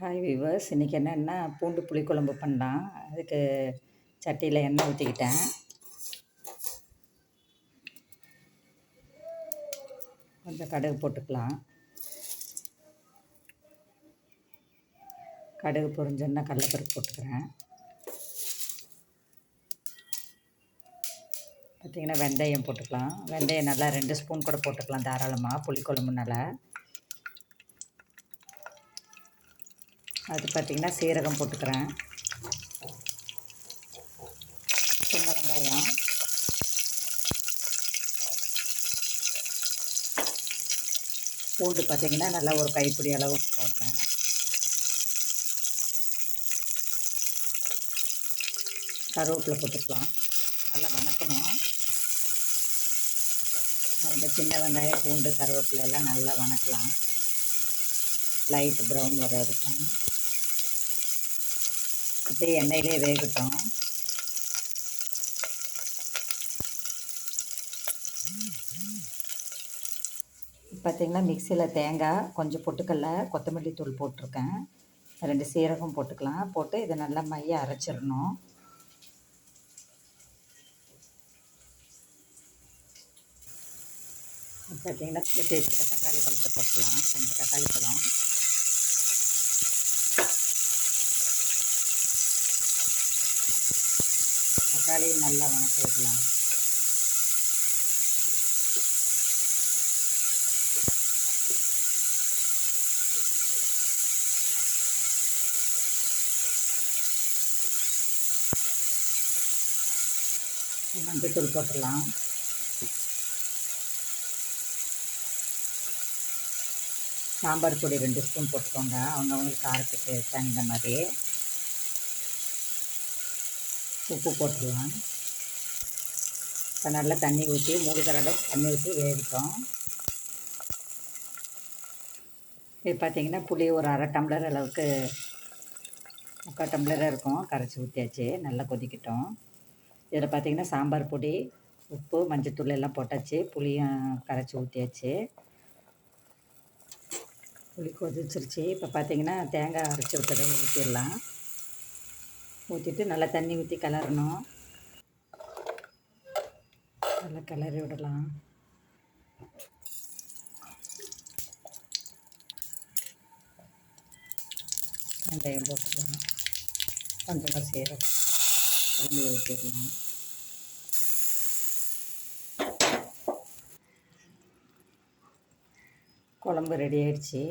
Hi viewers இன்றைக்கி என்னென்னா பூண்டு புளிக்குழம்பு பண்ணலாம். அதுக்கு சட்டியில் எண்ணெய் ஊற்றிக்கிட்டேன் கொஞ்சம் கடுகு போட்டுக்கலாம். கடுகு பொறிஞ்சோன்னா கடலப்பருப்பு போட்டுக்கிறேன். பார்த்திங்கன்னா வெந்தயம் போட்டுக்கலாம். வெந்தயம் நல்லா ரெண்டு ஸ்பூன் கூட போட்டுக்கலாம். தாராளமாக புளிக்குழம்புனால அது பார்த்திங்கன்னா சீரகம் போட்டுக்கிறேன். சின்ன வெங்காயம். பூண்டு பார்த்திங்கன்னா நல்லா ஒரு கைப்பிடி அளவு போடுறேன். கருவேப்பிலை போட்டுக்கலாம். நல்லா வணக்கணும். அந்த சின்ன வெங்காயம் பூண்டு கருவேப்பிலை எல்லாம் நல்லா வணக்கலாம். லைட் ப்ரௌன் வர இருக்கும் அப்படியே எண்ணெயிலே வேகட்டும். பார்த்திங்கன்னா மிக்சியில் தேங்காய் கொஞ்சம் பொட்டுக்கடல கொத்தமல்லி தூள் போட்டிருக்கேன். ரெண்டு சீரகம் போட்டுக்கலாம். போட்டு இதை நல்லா மைய அரைச்சிடணும். பார்த்திங்கன்னா தக்காளி பழத்தை போட்டுக்கலாம். கொஞ்சம் தக்காளி பழம். தக்காளி நல்லா வணக்கி விடலாம் மஞ்சத்தூள் போட்டுடலாம். சாம்பார் பொடி ரெண்டு ஸ்பூன் போட்டுக்கோங்க. அவங்கவுங்களுக்கு காரத்துக்கு தகுந்த மாதிரி. உப்பு போட்டுருவோம் இப்போ நல்லா தண்ணி ஊற்றி மூணு கரடை தண்ணி ஊற்றி வேவிட்டோம் இது பார்த்திங்கன்னா புளி ஒரு அரை டம்ளர் அளவுக்கு முக்கால் டம்ளராக இருக்கும். கரைச்சி ஊற்றியாச்சு நல்லா கொதிக்கிட்டோம். இதில் பார்த்திங்கன்னா சாம்பார் பொடி உப்பு மஞ்சத்தூள் எல்லாம் போட்டாச்சு. புளியும் கரைச்சி ஊற்றியாச்சு புளி கொதிச்சிருச்சு. இப்போ பார்த்திங்கன்னா தேங்காய் அரைச்சி விட்டதை ஊற்றிடலாம் ஊற்றிட்டு நல்லா தண்ணி ஊற்றி கிளறணும் நல்லா கிளறி விடலாம். வெங்காயம் போட்டுக்கலாம். கொஞ்சமாக சீரகம் உடம்புல ஊற்றிடலாம் குழம்பு ரெடி ஆயிடுச்சு.